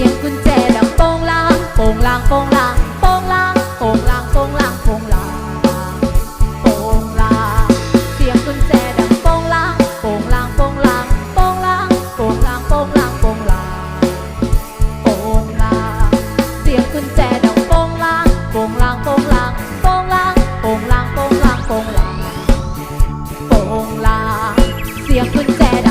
สียงกุญแจดังโป่งลางโป่งลางโป่งลางโป่งลางโป่งลางโป่งลางโป่งลางโป่งลางเสียงกุญแจดังโป่งลางโป่งลางโป่งลางโป่งลางโป่งลางโป่งลางโป่งลางโป่งลางเสียงกุญแจดังโป่งลางโป่งลางโป่งลางโป่งลางโป่งลางโป่งลางโป่งลางโป่งลางเสียงกุญแจ